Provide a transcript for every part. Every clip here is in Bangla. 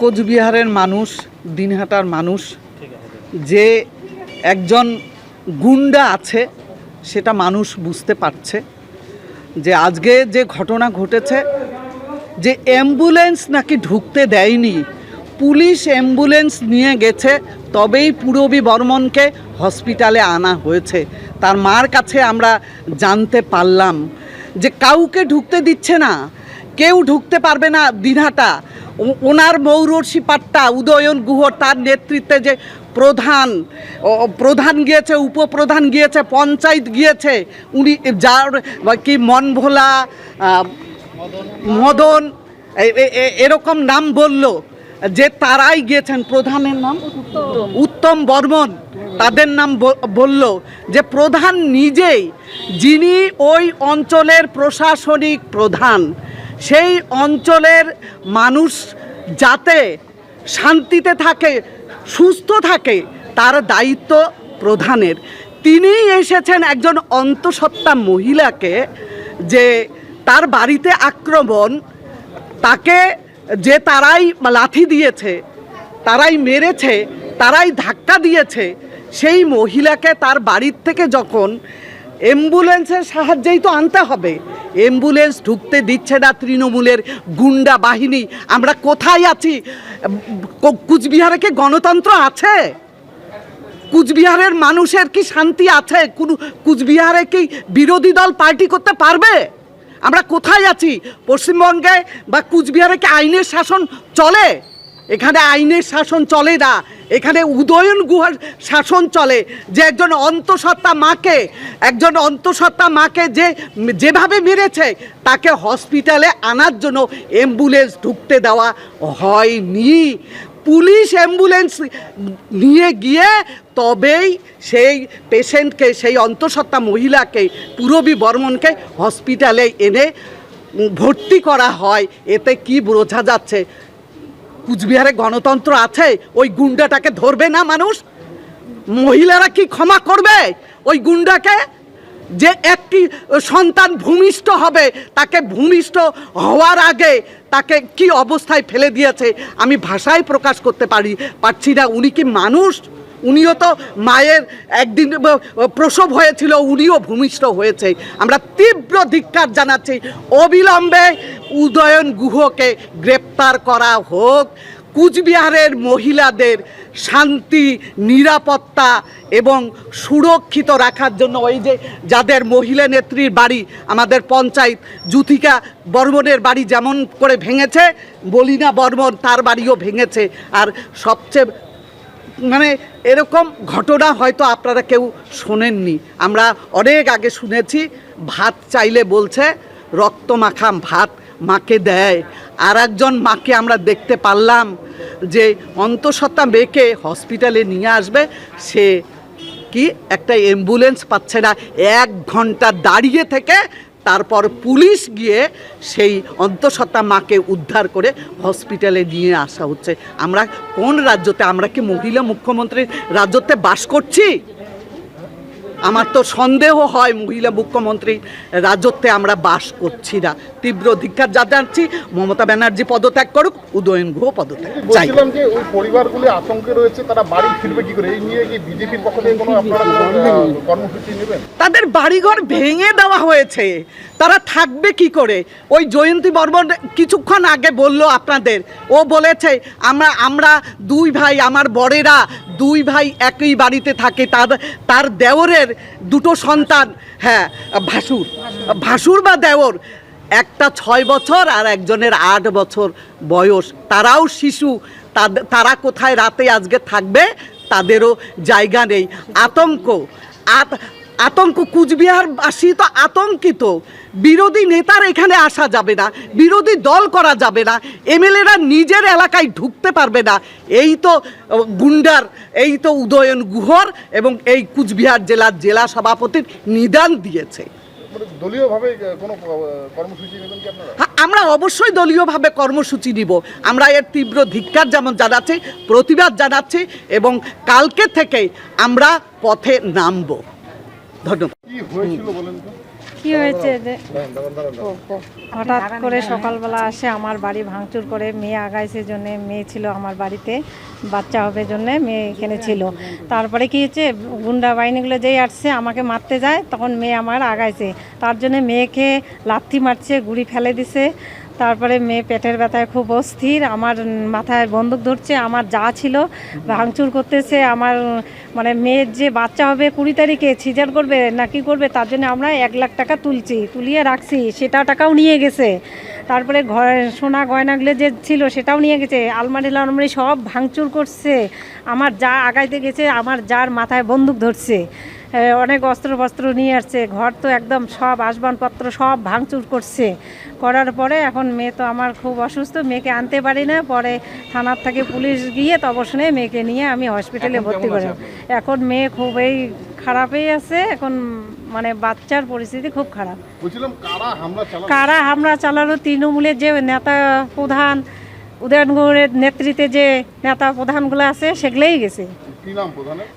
কোচবিহারের মানুষ, দিনহাটার মানুষ, যে একজন গুন্ডা আছে, সেটা মানুষ বুঝতে পারছে যে আজকে যে ঘটনা ঘটেছে, যে অ্যাম্বুলেন্স নাকি ঢুকতে দেয়নি, পুলিশ অ্যাম্বুলেন্স নিয়ে গেছে, তবেই পূরবী বর্মনকে হসপিটালে আনা হয়েছে। তার মার কাছে আমরা জানতে পারলাম যে কাউকে ঢুকতে দিচ্ছে না, কেউ ঢুকতে পারবে না দিনহাটা। ওনার মৌরসি পাট্টা উদয়ন গুহ তার নেতৃত্বে যে প্রধান প্রধান গিয়েছে উপপ্রধান গিয়েছে পঞ্চায়েত গিয়েছে উনি যার কি মনভোলা মদন এরকম নাম বলল যে তারাই গিয়েছেন। প্রধানের নাম? উত্তম। বর্মন তাদের নাম বলল যে প্রধান নিজেই যিনি ওই অঞ্চলের প্রশাসনিক প্রধান। সেই অঞ্চলের মানুষ যাতে শান্তিতে থাকে, সুস্থ থাকে, তার দায়িত্ব প্রধানের। তিনিই এসেছেন একজন অন্তঃসত্ত্বা মহিলাকে যে তার বাড়িতে আক্রমণ, তাকে যে তারাই লাথি দিয়েছে, তারাই মেরেছে, তারাই ধাক্কা দিয়েছে, সেই মহিলাকে তার বাড়ির থেকে যখন অ্যাম্বুলেন্সের সাহায্যেই তো আনতে হবে। অ্যাম্বুলেন্স ঢুকতে দিচ্ছে না তৃণমূলের গুন্ডা বাহিনী। আমরা কোথায় আছি? কুচবিহারে কি গণতন্ত্র আছে? কুচবিহারের মানুষের কি শান্তি আছে? কুচবিহারে কি বিরোধী দল পার্টি করতে পারবে? আমরা কোথায় আছি? পশ্চিমবঙ্গে বা কুচবিহারে কি আইনের শাসন চলে? এখানে আইনের শাসন চলে না। এখানে উদয়ন গুহার শাসন চলে। যে একজন অন্তঃসত্ত্বা মাকে, একজন অন্তঃসত্ত্বা মাকে যে, যেভাবে মেরেছে, তাকে হসপিটালে আনার জন্য অ্যাম্বুলেন্স ঢুকতে দেওয়া হয়নি। পুলিশ অ্যাম্বুলেন্স নিয়ে গিয়ে তবেই সেই পেশেন্টকে, সেই অন্তঃসত্ত্বা মহিলাকে, পূরবী বর্মনকে হসপিটালে এনে ভর্তি করা হয়। এতে কি বোঝা যাচ্ছে? কুচবিহারে গণতন্ত্র আছে, ওই গুন্ডাটাকে ধরবে না মানুষ? মহিলারা কি ক্ষমা করবে? ওই গুন্ডাকে যে একটি সন্তান ভূমিষ্ঠ হবে, তাকে ভূমিষ্ঠ হওয়ার আগে তাকে কি অবস্থায় ফেলে দিয়েছে, আমি ভাষায় প্রকাশ করতে পারি, পারছি না। উনি কি মানুষ? উনিও তো মায়ের একদিন প্রসব হয়েছিল, উনিও ভূমিষ্ঠ হয়েছে। আমরা তীব্র ধিক্কার জানাচ্ছি। অবিলম্বে উদয়ন গুহকে গ্রেপ্তার করা হোক, কুচবিহারের মহিলাদের শান্তি, নিরাপত্তা এবং সুরক্ষিত রাখার জন্য ওই যে যাদের মহিলা নেত্রীর বাড়ি আমাদের পঞ্চায়েত জুথিকা বর্মনের বাড়ি যেমন করে ভেঙেছে, বলিনা বর্মন তার বাড়িও ভেঙেছে। আর সবচেয়ে মানে এরকম ঘটনা হয়তো আপনারা কেউ শোনেননি। আমরা অনেক আগে শুনেছি, ভাত চাইলে বলছে রক্ত মাখাম ভাত। মাকে দেয়। আর একজন মাকে আমরা দেখতে পারলাম যে অন্তঃসত্ত্বা মেয়েকে হসপিটালে নিয়ে আসবে। সে কি? একটা অ্যাম্বুলেন্স পাচ্ছে না। এক ঘণ্টা দাঁড়িয়ে থেকে তারপর পুলিশ গিয়ে সেই অন্তঃসত্ত্বা মাকে উদ্ধার করে হসপিটালে নিয়ে আসা হচ্ছে। আমরা কোন রাজ্যতে? আমরা কি মহিলা মুখ্যমন্ত্রীর রাজ্যতে বাস করছি? আমার তো সন্দেহ হয় মহিলা মুখ্যমন্ত্রী রাজত্বে আমরা বাস করছি না। তীব্র ধিক্ষার জানাচ্ছি মমতা ব্যানার্জি পদত্যাগ করুক উদয়ন গুহ পদত্যাগ। চাই বলছিলাম যে ওই পরিবারগুলি আতঙ্কে রয়েছে তারা বাড়ি ফিরবে কি করে? এই নিয়ে কি বিজেপির পক্ষ থেকে কোনো আপনারা কর্মসূচি নেবেন? তাদের বাড়িঘর ভেঙে দেওয়া হয়েছে। তারা থাকবে কি করে? ওই জয়ন্তী বর্মন কিছুক্ষণ আগে বলল আপনাদের ও বলেছে আমরা আমরা দুই ভাই আমার বড়েরা দুই ভাই একই বাড়িতে থাকে তার তার দেওরের দুটো সন্তান হ্যাঁ ভাসুর ভাসুর বা দেওর একটা ছয় বছর আর একজনের আট বছর বয়স। তারাও শিশু। তারা কোথায় রাতে আজকে থাকবে তাদেরও জায়গা নেই। আতঙ্ক। আত, আতঙ্ক। কুচবিহারবাসী তো আতঙ্কিত। বিরোধী নেতার এখানে আসা যাবে না। বিরোধী দল করা যাবে না। এমএলএরা নিজের এলাকায় ঢুকতে পারবে না। এই তো গুন্ডার, এই তো উদয়ন গুহর এবং এই কুচবিহার জেলার জেলা সভাপতির নিদান দিয়েছে। দলীয়ভাবে কোনো কর্মসূচি নেবেন কি আপনারা? হ্যাঁ, আমরা অবশ্যই দলীয়ভাবে কর্মসূচি নিব। আমরা এর তীব্র ধিক্কার যেমন জানাচ্ছি প্রতিবাদ জানাচ্ছি এবং কালকে থেকে আমরা পথে নামব। ধন্যবাদ। কি হয়েছিল বলেন তো? কি হয়েছে হঠাৎ করে সকালবেলা আসে, আমার বাড়ি ভাঙচুর করে মেয়ে আগাইছে জন্যে, মেয়ে ছিল আমার বাড়িতে, বাচ্চা হবে জন্যে মেয়ে এখানে ছিল। তারপরে কি হয়েছে, গুন্ডা বাহিনীগুলো যেই আসছে, আমাকে মারতে যায়, তখন মেয়ে আমার আগাইছে। তার জন্যে মেয়েকে লাথি মারছে গুড়ি ফেলে দিছে। তারপরে মেয়ে পেটের ব্যথায় খুব অস্থির, আমার মাথায় বন্দুক ধরছে, আমার যা ছিল ভাঙচুর করতেছে, আমার মানে মেয়ের যে বাচ্চা হবে কুড়ি তারিখে সিজার করবে না কি করবে, তার জন্য আমরা এক লাখ টাকা তুলছি, তুলিয়ে রাখছি, সেটা টাকাও নিয়ে গেছে। তারপরে ঘরে, সোনা গয়নাগুলো যে ছিল সেটাও নিয়ে গেছে, আলমারি আলমারি সব ভাঙচুর করছে, আমার যা আগাইতে গেছে, আমার যার মাথায় বন্দুক ধরছে। অনেক অস্ত্র বস্ত্র নিয়ে আসছে। ঘর তো একদম সব আসবাবপত্র সব ভাঙচুর করছে। করার পরে এখন মেয়ে তো আমার খুব অসুস্থ মেয়েকে আনতে পারি না। পরে থানার থেকে পুলিশ গিয়ে তবসনে মেয়েকে নিয়ে আমি হসপিটালে ভর্তি করি। এখন মেয়ে খুবই খারাপই আছে। এখন মানে বাচ্চার পরিস্থিতি খুব খারাপ। কারা হামলা চালানো তৃণমূলের যে নেতা প্রধান উদয়নগরের নেতৃত্বে যে নেতা প্রধানগুলো আছে সেগুলোই গেছে।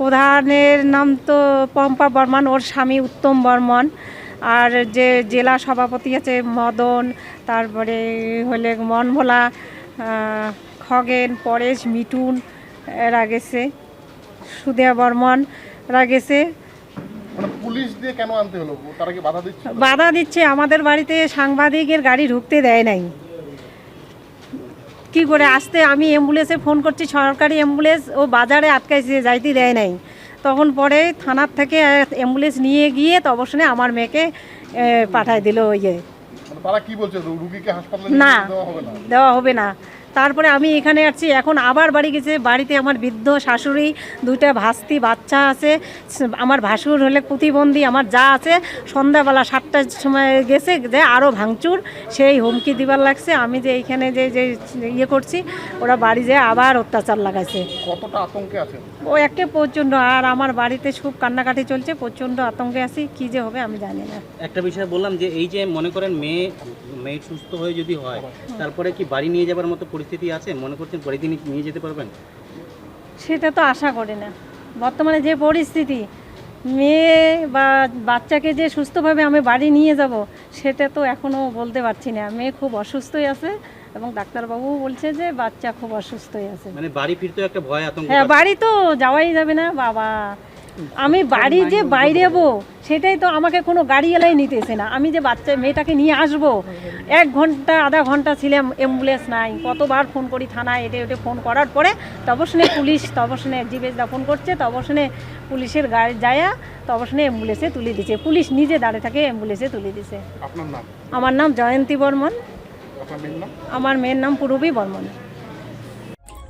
প্রধানের? নাম তো পম্পা বর্মন ওর স্বামী উত্তম বর্মন। আর যে জেলা সভাপতি আছে মদন তারপরে হলে মনভোলা খগেন পরেশ মিটুন এরা গেছে। সুদেয়া বর্মন এরা গেছে। মানে পুলিশ দিয়ে কেন আনতে হলো? তারা কি বাধা দিচ্ছে? বাধা দিচ্ছে। আমাদের বাড়িতে সাংবাদিকের গাড়ি ঢুকতে দেয় নাই। কি করে? আসতে আমি অ্যাম্বুলেন্সে ফোন করছি সরকারি অ্যাম্বুলেন্স ও বাজারে আটকাইছে যাইতে দেয় নাই। তখন পরে থানার থেকে অ্যাম্বুলেন্স নিয়ে গিয়ে তবসনে আমার মেয়েকে পাঠায় দিল ইয়ে মানে না? দেওয়া হবে না। তারপরে আমি এখানে আসছি এখন আবার বাড়ি গেছে। বাড়িতে আমার বৃদ্ধ শাশুড়ি দুইটা ভাস্তি বাচ্চা আছে। আমার ভাসুর হলে প্রতিবন্ধী আমার যা আছে। সন্ধ্যাবেলা সাতটার সময় গেছে যে আরও ভাঙচুর। সেই হুমকি দিবার লাগছে। আমি যে এইখানে যে যে ইয়ে করছি ওরা বাড়ি যেয়ে আবার অত্যাচার লাগাইছে। কতটা আতঙ্কে আছে ও একটা প্রচণ্ড আর আমার বাড়িতে খুব কান্নাকাটি চলছে। প্রচণ্ড আতঙ্কে আছি। কী যে হবে আমি জানি না। একটা বিষয় বললাম যে এই যে মনে করেন মেয়ে মেয়ে সুস্থ হয়ে যদি হয় তারপরে কি বাড়ি নিয়ে যাবার মতো পরিস্থিতি আছে? মনে করছেন বাড়িতে নি- নিয়ে যেতে পারবেন? সেটা তো আশা করি না। বর্তমানে যে পরিস্থিতি মেয়ে বা বাচ্চাকে যে সুস্থভাবে আমি বাড়ি নিয়ে যাব সেটা তো এখনও বলতে পারছি না। মেয়ে খুব অসুস্থই আছে এবং ডাক্তারবাবুও বলছে যে বাচ্চা খুব অসুস্থই আছে। মানে বাড়ি ফিরতেও একটা ভয় আতঙ্ক হ্যাঁ বাড়ি তো যাওয়াই যাবে না বাবা। আমি বাড়ি যে বাইরে যাব সেটাই তো আমাকে কোনো গাড়ি এলাই নিতেছে না। আমি যে বাচ্চা মেয়েটাকে নিয়ে আসব এক ঘণ্টা আধা ঘণ্টা ছিলাম অ্যাম্বুলেন্স নাই কতবার ফোন করি থানায় এটে ওটে ফোন করার পরে তবসনে পুলিশ তবসনে জিবেশদা ফোন করছে তবসনে পুলিশের গাড়ি যায়া তবসনে অ্যাম্বুলেন্সে তুলে দিছে। পুলিশ নিজে দাঁড়িয়ে থাকে অ্যাম্বুলেন্সে তুলে দিছে। আমার নাম জয়ন্তী বর্মন। আমার মেয়ের নাম পূরবী বর্মন।